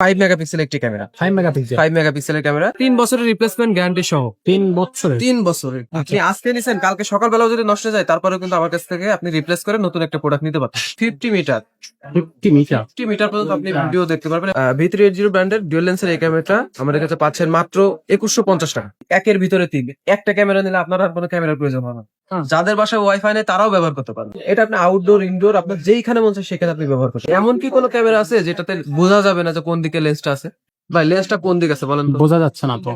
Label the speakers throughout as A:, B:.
A: Five megapixel একটি camera
B: five megapixel
A: five মেগাপিক্সেলের camera তিন বছরের রিপ্লেসমেন্ট গ্যারান্টি সহ।
B: তিন বছরের।
A: তিন বছরের। আপনি আজকে নিছেন কালকে সকালবেলাও যদি নষ্ট যায় তারপরেও কিন্তু আমার কাছ থেকে আপনি রিপ্লেস করে নতুন একটা প্রোডাক্ট নিতে পারবেন। Fifty metre
B: fifty metre
A: fifty metre পর্যন্ত আপনি ভিডিও দেখতে পারবেন। ভি থ্রি এইট জিরো ব্র্যান্ডের ডুয়েল লেন্সের এই ক্যামেরাটা আমাদের কাছে পাচ্ছেন মাত্র একুশশো পঞ্চাশ টাকা। একের ভিতরে তিন। একটা ক্যামেরা নিলে আপনার আর কোনো ক্যামেরার প্রয়োজন হবে না। যাদের বাসায় ওয়াইফাই নেই তারাও ব্যবহার করতে পারবেন এটা আপনি আউটডোর ইনডোর আপনার যেইখানে মন চায় সেখানে আপনি ব্যবহার করতে এমন কি কোনো ক্যামেরা আছে যেটাতে বোঝা যাবে না যে কোন দিকে লেন্সটা আছে? ভাই লেন্সটা কোন দিকে আছে বলেন
B: বোঝা যাচ্ছে না তো।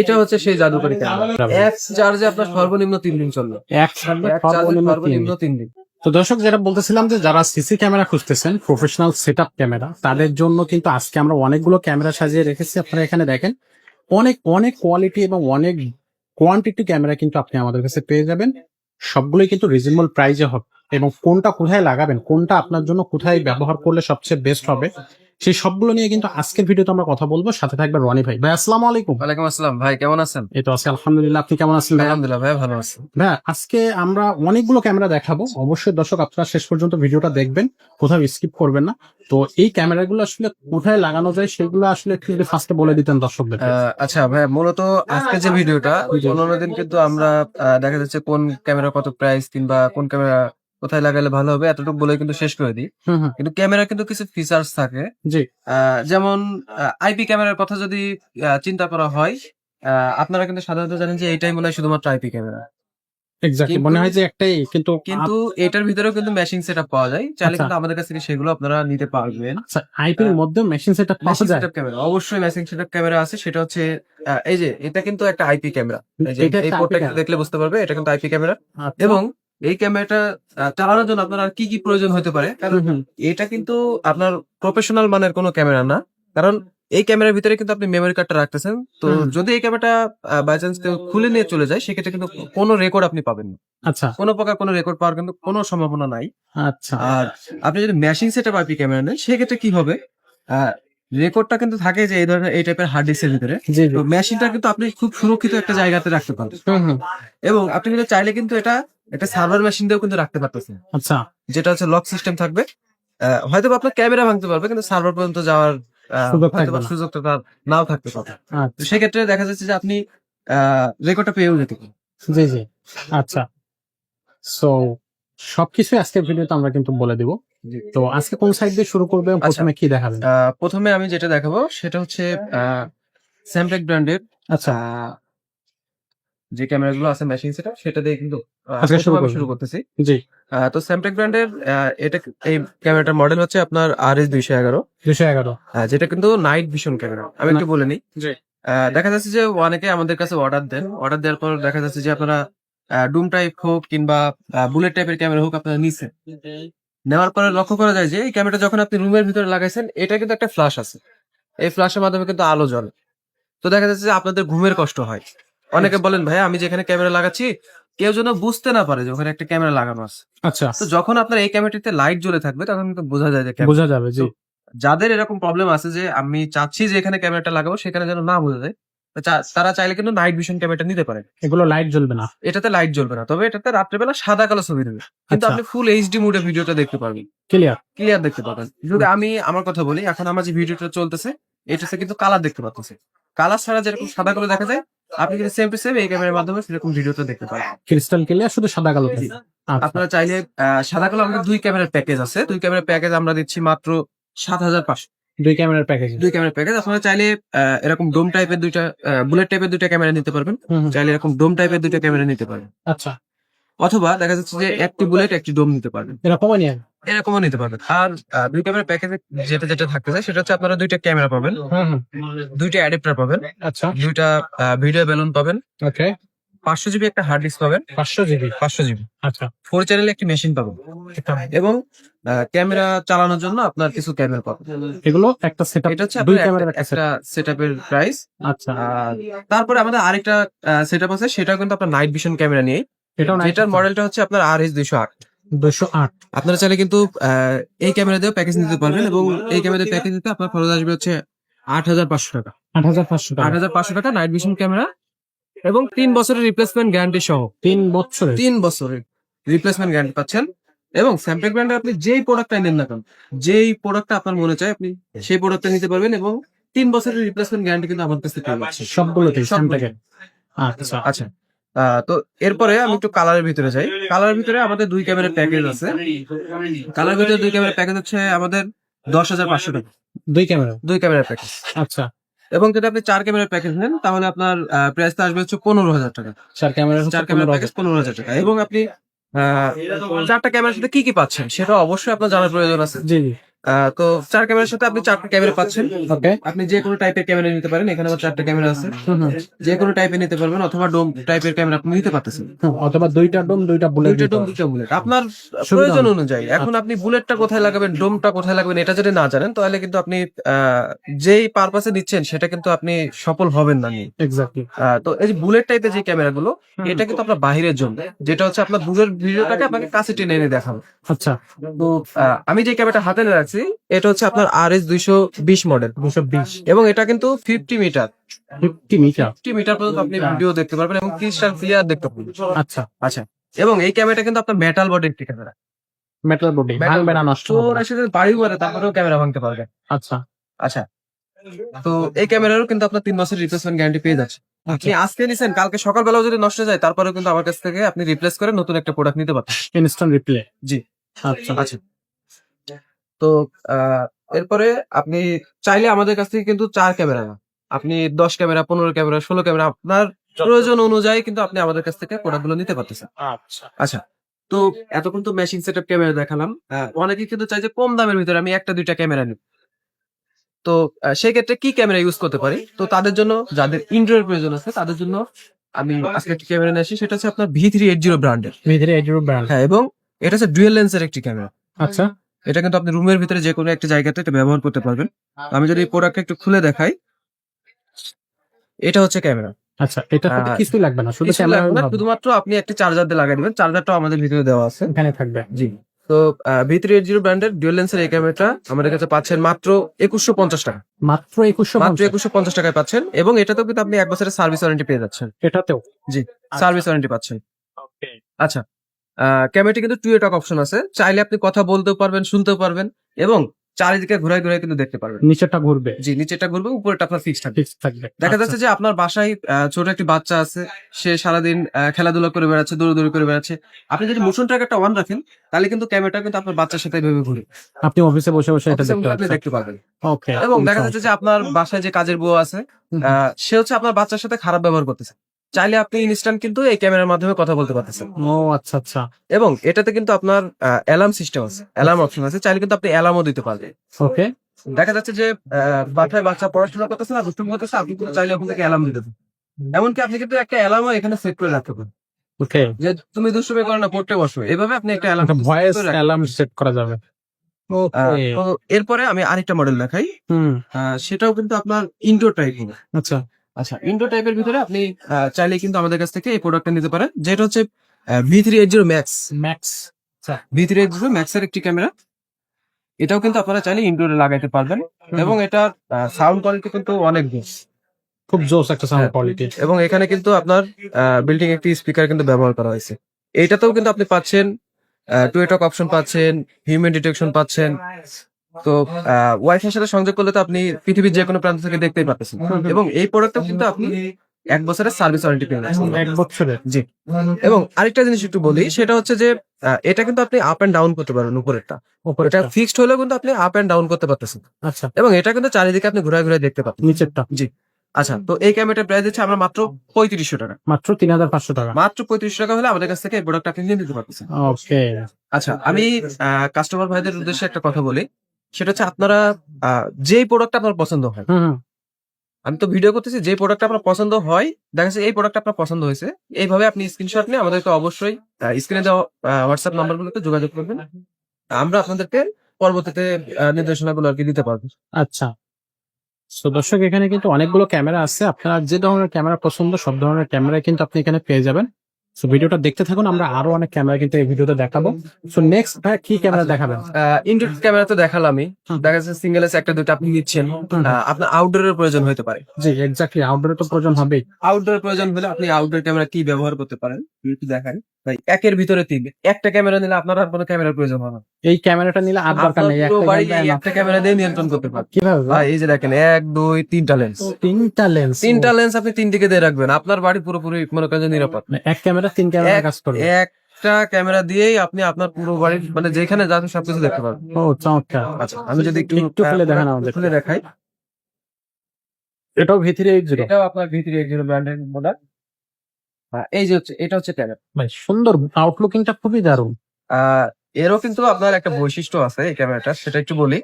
A: এটা হচ্ছে সেই জাদুকরি ক্যামেরা এক চার্জে আপনার সর্বনিম্ন তিন দিন চলবে।
B: এক। সর্বনিম্ন তিন
A: দিন।
B: তো দর্শক যেটা বলতেছিলাম যে যারা সিসি ক্যামেরা খুঁজতেছেন প্রফেশনাল সেট ক্যামেরা তাদের জন্য কিন্তু আজকে আমরা অনেকগুলো ক্যামেরা সাজিয়ে রেখেছি। আপনারা এখানে দেখেন অনেক অনেক কোয়ালিটি এবং অনেক কোয়ান্টিটি ক্যামেরা কিন্তু আপনি আমাদের কাছে পেয়ে যাবেন। সবগুলোই কিন্তু রিজনেবল প্রাইজে হবে এবং কোনটা কোথায় লাগাবেন, কোনটা আপনার জন্য কোথায় ব্যবহার করলে সবচেয়ে বেস্ট হবে সেই সবগুলো নিয়ে কিন্তু আজকের ভিডিওতে আমরা কথা বলব। সাথে থাকবে রনি ভাই। ভাই আসসালামু আলাইকুম।
A: ওয়ালাইকুম আসসালাম। ভাই কেমন আছেন?
B: এই তো আছি আলহামদুলিল্লাহ। আপনি কেমন আছেন ভাই
A: আলহামদুলিল্লাহ ভাই ভালো আছি।
B: ভাইয়া আজকে আমরা অনেকগুলো ক্যামেরা দেখাবো। অবশ্যই দর্শক আপনারা শেষ পর্যন্ত ভিডিওটা দেখবেন। কোথাও স্কিপ করবেন না। তো এই ক্যামেরাগুলো আসলে কোথায় লাগানো যায় সেগুলো আসলে একটু যদি ফার্স্টে বলে দিতেন দর্শকদের
A: আচ্ছা ভাই মূলত আজকে যে ভিডিওটা অন্যান্য দিন কিন্তু আমরা দেখা যাচ্ছে কোন ক্যামেরা কত প্রাইস কিংবা কোন ক্যামেরা কোথায় লাগালে ভালো হবে এতটুকু বলে কিন্তু শেষ করে দিই। কিন্তু ক্যামেরা কিন্তু কিছু ফিচার্স থাকে।
B: জি।
A: যেমন আইপি ক্যামেরার কথা যদি চিন্তা করা হয় আপনারা কিন্তু সাধারণত জানেন যে এইটাই মনে হয় শুধুমাত্র আইপি ক্যামেরা।
B: এক্স্যাক্টলি মনে হয় যে একটাই কিন্তু
A: কিন্তু এটার ভিতরেও কিন্তু মেশিং সেটআপ পাওয়া যায়। চাইলে
B: আচ্ছা।
A: কিন্তু আমাদের কাছ থেকে সেগুলো আপনারা নিতে পারবেন।
B: আইপির মধ্যে মেশিন সেটা পাওয়া যায়?
A: সেটআপ ক্যামেরা অবশ্যই মেশিং সেটআপ ক্যামেরা আছে। সেটা হচ্ছে এই যে এটা কিন্তু একটা আইপি ক্যামেরা এই পোর্টটা দেখলে বুঝতে পারবে এটা কিন্তু আইপি ক্যামেরা
B: আচ্ছা।
A: এবং এই ক্যামেরাটা চালানোর জন্য আপনার আর কি কি প্রয়োজন হতে পারে? কারণ। এটা কিন্তু আপনার প্রফেশনাল মানের কোনো ক্যামেরা না। কারণ এই ক্যামেরার ভিতরে কিন্তু আপনি মেমোরি কার্ডটা রাখতেছেন। তো যদি এই ক্যামেরাটা বাই চান্স কেউ খুলে নিয়ে চলে যায় সেক্ষেত্রে কিন্তু কোনো রেকর্ড আপনি পাবেন না।
B: আচ্ছা।
A: কোনো প্রকার কোনো রেকর্ড পাওয়ার কিন্তু কোনো সম্ভাবনা নাই।
B: আচ্ছা।
A: আর আপনি যদি ম্যাশিং সেটআপ আইপি ক্যামেরা নেন সেক্ষেত্রে কি হবে? রেকর্ডটা কিন্তু থাকে যে এই ধরনের এই টাইপের হার্ড ডিস্কের ভিতরে। তো মেশিনটা কিন্তু আপনি খুব সুরক্ষিত একটা জায়গাতে রাখতে
B: হুম
A: এবং আপনি কিন্তু চাইলে কিন্তু এটা একটা সার্ভার মেশিন দিয়েও কিন্তু রাখতে পারতেছেন।
B: আচ্ছা।
A: যেটা হচ্ছে লক সিস্টেম থাকবে। হয়তো আপনার ক্যামেরা ভাঙতে পারবে কিন্তু সার্ভার পর্যন্ত যাওয়ার। সুযোগটা তার নাও থাকতে পারে।
B: আচ্ছা।
A: সেক্ষেত্রে দেখা যাচ্ছে যে আপনি রেকর্ডটা পেয়েও যেতে পারেন।
B: জি জি। আচ্ছা। সো সবকিছু আজকের ভিডিওতে আমরা কিন্তু বলে দিব। তো আজকে কোন সাইড দিয়ে শুরু করবে
A: আচ্ছা।
B: প্রথমে কি দেখাবেন?
A: প্রথমে আমি যেটা দেখাবো সেটা হচ্ছে স্যামটেক ব্র্যান্ডের
B: আচ্ছা।
A: যে ক্যামেরাগুলো আছে মেশিন সেটা সেটা দিয়ে কিন্তু
B: শুরু
A: করতেছি।
B: জি।
A: তো স্যামটেক ব্র্যান্ডের এটা এই ক্যামেরাটার মডেল হচ্ছে আপনার আর এস দুইশো এগারো।
B: দুইশো এগারো।
A: যেটা কিন্তু নাইট ভিশন ক্যামেরা আমি একটু বলে নিই। দেখা যাচ্ছে যে অনেকে আমাদের কাছে অর্ডার দেন। অর্ডার দেওয়ার পর দেখা যাচ্ছে যে আপনারা ডুম টাইপ হোক কিংবা বুলেট টাইপের ক্যামেরা হোক আপনারা নিছেন। নেওয়ার পরে লক্ষ্য করা যায় যে এই ক্যামেরাটা যখন আপনি রুমের ভিতরে লাগাইছেন এটা কিন্তু একটা ফ্ল্যাশ আছে। এই ফ্ল্যাশের মাধ্যমে কিন্তু আলো জ্বলে। তো দেখা যাচ্ছে যে আপনাদের ঘুমের কষ্ট হয়। অনেকে বলেন ভাই আমি যেখানে ক্যামেরা লাগাচ্ছি কেউ যেন বুঝতে না পারে যে ওখানে একটা ক্যামেরা লাগানো আছে।
B: আচ্ছা।
A: তো যখন আপনার এই ক্যামেরাটিতে লাইট জ্বলে থাকবে তখন কিন্তু বোঝা যায় যে ক্যামেরা
B: বোঝা যাবে জি।
A: যাদের এরকম প্রবলেম আছে যে আমি চাচ্ছি যে এখানে ক্যামেরাটা লাগাবো সেখানে যেন না বোঝা যায় তারা চাইলে কিন্তু নাইট ভিশন ক্যামেরাটা নিতে পারে
B: এগুলো লাইট জ্বলবে না।
A: এটাতে লাইট জ্বলবে না। তবে এটাতে রাত্রেবেলা সাদা কালো ছবি দেবে। কিন্তু
B: আচ্ছা।
A: আপনি ফুল এইচডি মোডে ভিডিওটা দেখতে পারবেন।
B: ক্লিয়ার
A: ক্লিয়ার দেখতে পাবেন যদি আমি আমার কথা বলি এখন আমার যে ভিডিওটা চলতেছে এটাতে কিন্তু কালার দেখতে পাচ্ছেন কালার ছাড়া যেরকম সাদা কালো দেখা যায় আপনি কিন্তু সেম টু সেম এই ক্যামেরার মাধ্যমে সেরকম ভিডিওটা দেখতে পারেন
B: ক্রিস্টাল ক্লিয়ার শুধু সাদা কালো। আচ্ছা।
A: আপনারা চাইলে সাদা কালো আমাদের দুই ক্যামেরার প্যাকেজ আছে। দুই ক্যামেরার প্যাকেজ আমরা দিচ্ছি মাত্র সাত হাজার পাঁচশো।
B: দুই ক্যামেরার প্যাকেজ
A: দুই ক্যামেরার প্যাকেজ আপনারা চাইলে এরকম ডোম টাইপের দুইটা বুলেট টাইপের দুইটা ক্যামেরা নিতে পারবেন। চাইলে এরকম ডোম টাইপের দুইটা ক্যামেরা নিতে পারবেন
B: আচ্ছা।
A: অথবা দেখা যাচ্ছে যে একটি বুলেট একটি ডোম নিতে পারবেন।
B: এরকমই নিয়ে।
A: এরকমও নিতে পারবেন। আর দুই ক্যামেরা প্যাকেজে যেটা যেটা থাকতে চায় সেটা হচ্ছে আপনারা দুইটা ক্যামেরা পাবেন। দুইটা অ্যাডাপ্টার পাবেন।
B: আচ্ছা।
A: দুইটা ভিডিও বেলুন পাবেন।
B: ওকে
A: পাঁচশো জিবি একটা হার্ড ডিস্ক পাবেন।
B: পাঁচশো জিবি?
A: পাঁচশো জিবি।
B: আচ্ছা।
A: ফোর চ্যানেলে একটি মেশিন পাবেন এবং ক্যামেরা চালানোর জন্য আপনার কিছু ক্যামেরা পাবেন
B: এগুলো একটা সেট
A: এটা হচ্ছে
B: দুই ক্যামেরার
A: একটা- সেটআপের প্রাইস
B: আচ্ছা।
A: তারপরে আমাদের আরেকটা সেটআপ আছে সেটাও কিন্তু আপনার নাইট ভিশন ক্যামেরা নিয়ে
B: এটাও
A: যেটার মডেলটা হচ্ছে আপনার আর এস দুইশো আট।
B: দুশো আট।
A: আপনারা চাইলে কিন্তু এই ক্যামেরা দিয়েও প্যাকেজ নিতে পারবেন এবং এই ক্যামেরা প্যাকেজ নিতে আপনার খরচ আসবে হচ্ছে আট হাজার পাঁচশো টাকা।
B: আট হাজার পাঁচশো টাকা।
A: আট হাজার পাঁচশো টাকা নাইট ভিশন ক্যামেরা এবং তিন বছরের রিপ্লেসমেন্ট গ্যারান্টি সহ।
B: তিন বছর
A: তিন বছরের রিপ্লেসমেন্ট গ্যারান্টি পাচ্ছেন এবং স্যামটেক ব্র্যান্ডের আপনি যেই প্রোডাক্টটা নেন না কেন যেই প্রোডাক্টটা আপনার মনে চায় আপনি সেই প্রোডাক্টটা নিতে পারবেন এবং তিন বছরের রিপ্লেসমেন্ট গ্যারান্টি কিন্তু আমার কাছ থেকে পেয়ে যাচ্ছেন।
B: সবগুলোতে
A: সবগুলো।
B: আচ্ছা।
A: আচ্ছা। আহ, তো এরপরে আমি একটু কালারের ভিতরে যাই। কালারের ভিতরে আমাদের দুই ক্যামেরার প্যাকেজ আছে। কালার ভিতরে দুই ক্যামেরার প্যাকেজ হচ্ছে আমাদের দশ হাজার পাঁচশো টাকা।
B: দুই ক্যামেরা
A: দুই ক্যামেরার প্যাকেজ
B: আচ্ছা।
A: এবং যদি আপনি চার ক্যামেরার প্যাকেজ নেন তাহলে আপনার প্রাইসটা আসবে হচ্ছে পনেরো হাজার টাকা।
B: চার ক্যামেরা
A: চার ক্যামেরা প্যাকেজ পনেরো হাজার টাকা। এবং আপনি আহ, চারটা ক্যামেরার সাথে কি কি পাচ্ছেন সেটা অবশ্যই আপনার জানার প্রয়োজন আছে।
B: জি।
A: তো চার ক্যামেরার সাথে আপনি চারটা ক্যামেরা পাচ্ছেন।
B: ওকে
A: আপনি যে কোনো টাইপের ক্যামেরা নিতে পারেন এখানে আমার চারটা ক্যামেরা আছে। যে কোনো টাইপের নিতে পারবেন অথবা ডোম টাইপের ক্যামেরা আপনি নিতে পারতেছেন।
B: অথবা দুইটা ডোম দুইটা বুলেট
A: দুইটা ডোম দুইটা বুলেট আপনার প্রয়োজন অনুযায়ী এখন আপনি বুলেটটা কোথায় লাগাবেন ডোমটা কোথায় লাগাবেন এটা যদি না জানেন তাহলে কিন্তু আপনি আহ, যেই পারপাসে নিচ্ছেন সেটা কিন্তু আপনি সফল হবেন না নিয়ে।
B: এক্স্যাক্টলি
A: তো এই যে বুলেট টাইপের যে ক্যামেরাগুলো এটা কিন্তু আপনার বাহিরের জন্য। যেটা হচ্ছে আপনার দূরের ভিডিওটাকে আপনাকে কাছে টেনে এনে দেখাবো।
B: আচ্ছা।
A: তো আমি যে ক্যামেরাটা হাতে নিয়ে রাখছি এটা হচ্ছে আপনার আর এস দুইশো বিশ মডেল
B: দুশো বিশ।
A: এবং এটা কিন্তু fifty metre
B: fifty metre
A: fifty metre পর্যন্ত আপনি ভিডিও দেখতে পারবেন এবং ক্রিস্টাল ক্লিয়ার দেখতে পারবেন।
B: আচ্ছা
A: আচ্ছা। এবং এই ক্যামেরাটা কিন্তু আপনার মেটাল বডি একটি ক্যামেরা
B: মেটাল বডি ভাঙবে না নষ্ট
A: তোর এসে যদি বাড়ি মারে তারপরেও ক্যামেরা ভাঙতে পারবে।
B: আচ্ছা।
A: আচ্ছা। তো এই ক্যামেরারও কিন্তু আপনার তিন মাসের রিপ্লেসমেন্ট গ্যারান্টি পেয়ে যাচ্ছে। আপনি আজকে নিছেন কালকে সকালবেলাও যদি নষ্ট যায় তারপরেও কিন্তু আমার কাছ থেকে আপনি রিপ্লেস করে নতুন একটা প্রোডাক্ট নিতে পারবেন।
B: ইনস্ট্যান্ট রিপ্লে
A: জি।
B: আচ্ছা।
A: আচ্ছা। তো আহ, এরপরে আপনি চাইলে আমাদের কাছ থেকে কিন্তু চার ক্যামেরা না আপনি দশ ক্যামেরা পনেরো ক্যামেরা ষোলো ক্যামেরা আপনার প্রয়োজন অনুযায়ী কিন্তু আপনি আমাদের কাছ থেকে প্রোডাক্টগুলো নিতে পারতেছেন।
B: আচ্ছা।
A: আচ্ছা তো এতক্ষণ তো মেশিন সেট আপ ক্যামেরা দেখালাম। অনেকে কিন্তু চাই যে কম দামের ভিতরে আমি একটা দুইটা ক্যামেরা নিব। তো আহ, সেই ক্ষেত্রে কি ক্যামেরা ইউজ করতে পারি? তো তাদের জন্য যাদের ইন্ডোরের প্রয়োজন আছে তাদের জন্য আমি আজকে একটি ক্যামেরা নিয়ে আসি সেটা হচ্ছে আপনার ভি থ্রি এইট জিরো ব্র্যান্ডের
B: ভিতরে এজিরো ব্র্যান্ড
A: হ্যাঁ এবং এটা হচ্ছে ডুয়েল লেন্সের একটি ক্যামেরা।
B: আচ্ছা।
A: এটা কিন্তু আপনি রুমের ভিতরে যে কোনো একটা জায়গাতে এটা ব্যবহার করতে পারবেন। আমি যদি প্রোডাক্ট একটু খুলে দেখাই। এটা হচ্ছে ক্যামেরা
B: আচ্ছা এটা সাথে কিছুই লাগবে না শুধু ক্যামেরা
A: শুধুমাত্র আপনি একটি চার্জার দিয়ে লাগাই দিবেন। চার্জারটাও আমাদের ভিতরে দেওয়া আছে।
B: এখানে থাকবে।
A: জি। তো ভি থ্রি এইট জিরো ব্র্যান্ডের ডুয়েল লেন্সের এই ক্যামেরাটা আমাদের কাছে পাচ্ছেন মাত্র একুশশো পঞ্চাশ টাকা।
B: মাত্র একুশশো
A: মাত্র একুশশো পঞ্চাশ টাকায় পাচ্ছেন এবং এটাতেও কিন্তু আপনি এক বছরের সার্ভিস ওয়ারেন্টি পেয়ে যাচ্ছেন।
B: এটাতেও?
A: জি সার্ভিস ওয়ারেন্টি পাচ্ছেন। আচ্ছা। ক্যামেরাটি কিন্তু টু টক অপশন আছে। চাইলে আপনি কথা বলতেও পারবেন শুনতেও পারবেন এবং চারিদিকে ঘুরাই ঘুরাই কিন্তু দেখতে পারবেন।
B: নিচেটা ঘুরবে।
A: জি নিচেটা ঘুরবে উপরেটা আপনার ফিক্স থাকবে।
B: থাকবে।
A: দেখা
B: আচ্ছা,
A: যাচ্ছে যে আপনার বাসায় ছোট একটি বাচ্চা আছে সে সারাদিন খেলাধুলা করে বেড়াচ্ছে দৌড়দৌড়ি করে বেড়াচ্ছে। আপনি যদি মোশন ট্র্যাকারটা অন রাখেন তাহলে কিন্তু ক্যামেরাটা কিন্তু আপনার বাচ্চার সাথে এভাবে ঘুরে।
B: আপনি অফিসে বসে বসে এটা দেখতে
A: দেখতে পারবেন।
B: ওকে
A: এবং দেখা যাচ্ছে যে আপনার বাসায় যে কাজের বউ আছে সে হচ্ছে আপনার বাচ্চার সাথে খারাপ ব্যবহার করতেছে। চাইলে আপনি ইনস্ট্যান্ট কিন্তু এই ক্যামেরার মাধ্যমে কথা বলতে পারতেছেন।
B: ও আচ্ছা আচ্ছা।
A: এবং এটাতে কিন্তু আপনার অ্যালার্ম সিস্টেম আছে। অ্যালার্ম অপশন আছে। চাইলে কিন্তু আপনি অ্যালার্মও দিতে পারবেন।
B: ওকে
A: দেখা যাচ্ছে যে বাসায় বাচ্চা পড়াশোনা করতেছে না দুষ্টুমি করতেছে আপনি কিন্তু চাইলে ওখান থেকে অ্যালার্ম দিতে পারেন এমনকি আপনি কিন্তু একটা অ্যালার্মও এখানে সেট করে রাখতে পারেন।
B: ওকে
A: যে তুমি দুষ্টুমি করো না পড়তে বসো। এভাবে আপনি একটা অ্যালার্ম
B: ভয়েস অ্যালার্ম সেট করা যাবে।
A: এরপরে আমি আরেকটা মডেল দেখাই। সেটাও কিন্তু আপনার ইনডোর টাইপ
B: আচ্ছা।
A: আচ্ছা ইনডোর টাইপের ভিতরে আপনি চাইলে কিন্তু আমাদের কাছ থেকে এই প্রোডাক্টটা নিতে পারেন। যেটা হচ্ছে V three eight zero max
B: max
A: V three eight zero max এর একটি ক্যামেরা এটাও কিন্তু আপনারা চাইলে ইনডোরে লাগাইতে পারবেন। এবং এটার সাউন্ড কোয়ালিটি কিন্তু অনেক বেশ।
B: খুব জোস একটা সাউন্ড
A: হ্যাঁ।
B: কোয়ালিটি
A: এবং এখানে কিন্তু আপনার বিল্ডিং একটি স্পিকার কিন্তু ব্যবহার করা হয়েছে। এটাতেও কিন্তু আপনি পাচ্ছেন টুয়েটক অপশন পাচ্ছেন হিউম্যান ডিটেকশন পাচ্ছেন। তো ওয়াইফাই সাথে সংযোগ করলে তো আপনি পৃথিবীর যে কোনো প্রান্ত থেকে দেখতেই পাচ্ছেন এবং এই প্রোডাক্টটা কিন্তু আপনি এক বছরের সার্ভিস ওয়ারেন্টি পেয়ে যাচ্ছেন।
B: এক বছরের।
A: জি। এবং আরেকটা জিনিস একটু বলি সেটা হচ্ছে যে এটা কিন্তু আপনি আপ এন্ড ডাউন করতে পারবেন উপরেরটা।
B: উপরে
A: এটা ফিক্সড হলেও কিন্তু আপনি আপ এন্ড ডাউন করতে পারতেছেন।
B: আচ্ছা।
A: এবং এটা কিন্তু চারিদিকে আপনি ঘুরে ঘুরে দেখতে পাবেন
B: নিচেরটা। জি।
A: আচ্ছা তো এই ক্যামেরাটার প্রাইস হচ্ছে আমরা মাত্র পঁয়ত্রিশশো টাকা।
B: মাত্র তিন হাজার পাঁচশো টাকা।
A: মাত্র পঁয়ত্রিশ টাকা হলে আমাদের কাছ থেকে এই প্রোডাক্ট আপনি নিয়ে নিতে পারতেছেন।
B: ওকে
A: আচ্ছা আমি কাস্টমার ভাইদের উদ্দেশ্যে একটা কথা বলি। সেটা হচ্ছে আপনারা যেই প্রোডাক্ট আপনার পছন্দ হয়। আমি তো ভিডিও করতেছি যে প্রোডাক্ট আপনার পছন্দ হয় দেখা যাচ্ছে এই প্রোডাক্ট আপনার পছন্দ হয়েছে এইভাবে আপনি স্ক্রিনশট নিয়ে আমাদেরকে অবশ্যই স্ক্রিনে দেওয়া হোয়াটসঅ্যাপ নাম্বারগুলোতে যোগাযোগ করবেন। আমরা আপনাদেরকে পরবর্তীতে নির্দেশনাগুলো আর কি দিতে পারব।
B: আচ্ছা। তো দর্শক এখানে কিন্তু অনেকগুলো ক্যামেরা আছে। আপনার যে ধরনের ক্যামেরা পছন্দ সব ধরনের ক্যামেরা কিন্তু আপনি এখানে পেয়ে যাবেন। সো ভিডিওটা দেখতে থাকুন আমরা আরও অনেক ক্যামেরা কিন্তু এই ভিডিওতে দেখাবো। সো নেক্সট ভাই কি ক্যামেরা দেখাবেন?
A: ইনডোর ক্যামেরা তো দেখালামই। দেখা যাচ্ছে সিঙ্গেল এস একটা দুটো আপনি নিচ্ছেন। আপনার আউটডোরের প্রয়োজন হতে পারে।
B: জি এক্স্যাক্টলি আউটডোরে তো প্রয়োজন হবেই।
A: আউটডোর প্রয়োজন হলে আপনি আউটডোর ক্যামেরা কি ব্যবহার করতে পারেন একটু দেখান ভাই একের ভিতরে তিন। একটা ক্যামেরা নিলে আপনার আর কোনো ক্যামেরার প্রয়োজন হবে না।
B: এই ক্যামেরাটা নিলে আর দরকার নেই একটা
A: বাড়ি
B: ক্যামেরা
A: দিয়ে নিয়ন্ত্রণ করতে পারবেন।
B: কীভাবে ভাই?
A: ভাই এই যে দেখেন এক দুই তিনটা লেন্স
B: তিনটা লেন্স
A: তিনটা লেন্স আপনি তিন দিকে দিয়ে রাখবেন। আপনার বাড়ি পুরোপুরি মনে করেন নিরাপদ।
B: এক ক্যামেরা তিন ক্যামেরা কাজ করবে।
A: একটা ক্যামেরা দিয়েই আপনি আপনার পুরো বাড়ির মানে যেখানে যাচ্ছেন সবকিছু দেখতে পারবেন।
B: ও চমৎকার।
A: আচ্ছা আমি যদি একটু
B: একটু খুলে দেখান আমাদের
A: খুলে দেখাই।
B: এটাও ভিতরে এইট জিরো
A: এটাও আপনার ভিতরে জিরো ব্র্যান্ডের প্রোডাক্ট এই যে হচ্ছে এটা হচ্ছে ক্যামেরা
B: ভাই সুন্দর আউটলুকিংটা খুবই দারুণ।
A: এরও কিন্তু আপনার একটা বৈশিষ্ট্য আছে এই ক্যামেরাটা সেটা একটু বলি।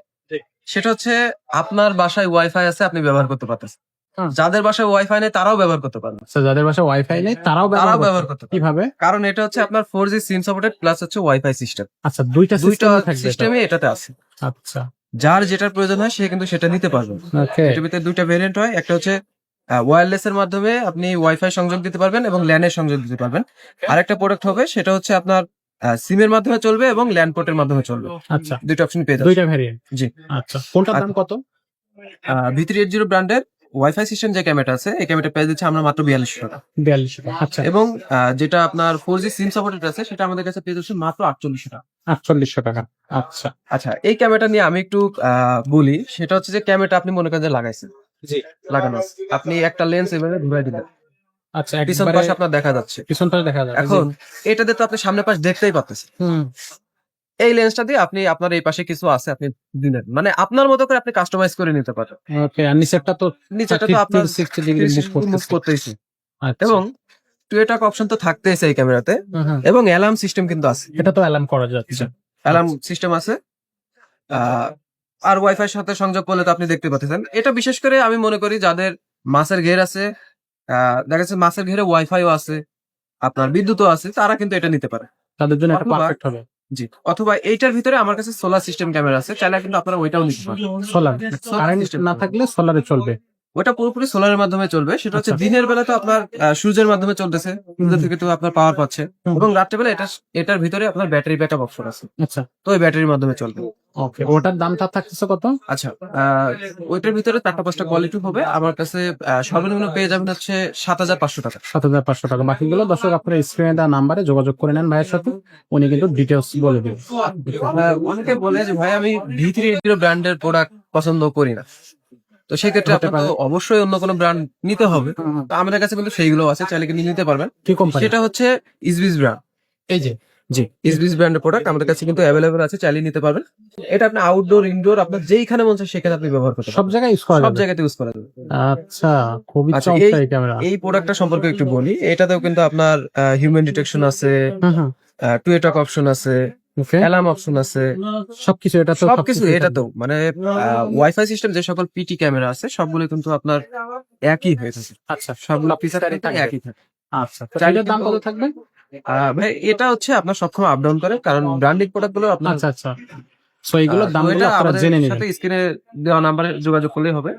A: সেটা হচ্ছে আপনার বাসায় ওয়াইফাই আছে আপনি ব্যবহার করতে পারতেছেন। যাদের বাসায় ওয়াইফাই নেই তারাও ব্যবহার করতে পারবেন
B: আচ্ছা যাদের বাসায় ওয়াইফাই নেই তারাও
A: তারাও
B: ব্যবহার করতে
A: পারবেন
B: কীভাবে?
A: কারণ এটা হচ্ছে আপনার four G SIM supported plus হচ্ছে ওয়াইফাই সিস্টেম
B: আচ্ছা দুইটা
A: দুইটা
B: সিস্টেম থাকবে এটা।
A: সিস্টেমে এটাতে আছে।
B: আচ্ছা।
A: যার যেটার প্রয়োজন হয় সে কিন্তু সেটা নিতে পারবে।
B: ওকে
A: এটার ভিতরে দুইটা ভেরিয়েন্ট হয়। একটা হচ্ছে ওয়্যারলেস এর মাধ্যমে আপনি ওয়াইফাই সংযোগ দিতে পারবেন এবং ল্যানের সংযোগ দিতে পারবেন। আরেকটা প্রোডাক্ট হবে সেটা হচ্ছে আপনার সিমের মাধ্যমে চলবে এবং ল্যান্ড পোর্টের মাধ্যমে চলবে।
B: আচ্ছা।
A: দুইটা অপশন পেয়ে যাবেন।
B: দুইটা ভ্যারিয়েন্ট
A: জি।
B: আচ্ছা কোনটার দাম কত?
A: ভিত্রি এইট জিরো ব্র্যান্ডের ওয়াইফাই সিস্টেম যে ক্যামেরাটা আছে এই ক্যামেরাটা পেয়ে দিচ্ছে আমরা মাত্র বিয়াল্লিশ টাকা।
B: বিয়াল্লিশ আচ্ছা।
A: এবং যেটা আপনার ফোর জি সিম সাপোর্টেড আছে সেটা আমাদের কাছে পেয়ে যাচ্ছে মাত্র আটচল্লিশ টাকা।
B: আটচল্লিশশো টাকা আচ্ছা।
A: আচ্ছা এই ক্যামেরাটা নিয়ে আমি একটু বলি সেটা হচ্ছে যে ক্যামেরাটা আপনি মনে করেন যে লাগাইছেন।
B: জি।
A: লাগানো। আপনি একটা লেন্স এভাবে ঘুরাই দিলেন।
B: আচ্ছা
A: পিছন পাশে আপনার দেখা যাচ্ছে।
B: পিছন পাশে দেখা যাচ্ছে
A: এখন এটাতে তো আপনি সামনে পাশ দেখতেই পাচ্ছেন
B: হুম।
A: এই লেন্সটা দিয়ে আপনি আপনার এই পাশে কিছু আছে আপনি দিলেন মানে আপনার মতো করে আপনি কাস্টমাইজ করে নিতে পারেন।
B: ওকে আর নিচেরটা তো
A: নিচেটা তো আপনার
B: সিক্সটি ডিগ্রি মুভ করতেছে। আচ্ছা।
A: এবং টুয়েটাক অপশন তো থাকতেছে এই ক্যামেরাতে। এবং অ্যালার্ম সিস্টেম কিন্তু আছে।
B: এটা তো অ্যালার্ম করা যাচ্ছে।
A: অ্যালার্ম সিস্টেম আছে। আর ওয়াইফাই এর সাথে সংযোগ করলে তো আপনি দেখতে পাচ্ছেন। এটা বিশেষ করে আমি মনে করি যাদের মাছের ঘের আছে দেখা যাচ্ছে মাছের ঘেরে ওয়াইফাইও আছে আপনার বিদ্যুৎও আছে তারা কিন্তু এটা নিতে পারে।
B: তাদের জন্য এটা পারফেক্ট হবে।
A: জি। অথবা এইটার ভিতরে আমার কাছে সোলার সিস্টেম ক্যামেরা আছে চাইলে কিন্তু আপনারা ওইটাও নিতে পারেন।
B: সোলার কারেন্ট না থাকলে সোলারে চলবে।
A: ওটা পুরোপুরি সোলারের মাধ্যমে চলবে। সেটা হচ্ছে
B: আচ্ছা।
A: দিনের বেলা তো আপনার সূর্যের মাধ্যমে চলতেছে। সূর্য থেকে তো আপনার পাওয়ার পাচ্ছে। এবং রাত্রেবেলা এটা এটার ভিতরে আপনার ব্যাটারি ব্যাকআপ অপশন আছে।
B: আচ্ছা।
A: তো ওই ব্যাটারির মাধ্যমে চলবে।
B: ওকে ওটার দামটা থাকতেছে কত?
A: আচ্ছা ওইটার ভিতরে চারটা পাঁচটা কোয়ালিটি হবে। আমার কাছে সর্বনিম্ন পেয়ে যাবেন হচ্ছে সাত হাজার পাঁচশো টাকা।
B: সাত হাজার পাঁচশো টাকা। বাকিগুলো দর্শক আপনার স্ক্রিনে দেওয়া নাম্বারে যোগাযোগ করে নেন ভাইয়ের সাথে। উনি কিন্তু ডিটেলস বলে দিবেন।
A: অনেকে বলে যে ভাই আমি ভি থ্রি ব্র্যান্ডের প্রোডাক্ট পছন্দ করি না। তো সেক্ষেত্রে
B: হতে
A: আপনাকে অবশ্যই অন্য কোনো ব্র্যান্ড নিতে হবে। তো আমাদের কাছে কিন্তু সেইগুলো আছে চাইলে কিন্তু নিতে পারবেন। সেটা হচ্ছে ইসবিস ব্র্যান্ড
B: এই যে
A: জি। ইসবিস ব্র্যান্ডের প্রোডাক্ট আমাদের কাছে কিন্তু অ্যাভেলেবল আছে চালিয়ে নিতে পারবেন। এটা আপনি আউটডোর ইনডোর আপনার যেইখানে মন চায় সেখানে আপনি ব্যবহার করতে
B: সব জায়গায় ইউজ করা
A: সব জায়গাতে ইউজ করা যাবে।
B: আচ্ছা খুবই
A: আচ্ছা,
B: চমৎকার ক্যামেরা
A: এই প্রোডাক্টটা সম্পর্কে একটু বলি। এটাতেও কিন্তু আপনার হিউম্যান ডিটেকশন আছে
B: হুম
A: টুয়েটক অপশন আছে। অ্যালার্ম অপশন আছে।
B: সবকিছু এটা তো
A: সবকিছু এটা তো মানে ওয়াইফাই সিস্টেম যে সকল পিটি ক্যামেরা আছে সবগুলো কিন্তু আপনার একই হয়ে থাকে।
B: আচ্ছা
A: সবগুলো ফিচার। একই থাকে।
B: আচ্ছা চাইলের দাম কত থাকবে?
A: ভাই এটা হচ্ছে আপনার সবসময় আপ ডাউন করে কারণ ব্র্যান্ডিং প্রোডাক্টগুলো আপনার
B: আচ্ছা আচ্ছা। সো এগুলোর
A: আহ,
B: দামগুলো আপনারা জেনে নেবেন।
A: সাথে স্ক্রিনে দেওয়া নাম্বারে যোগাযোগ করলেই হবে।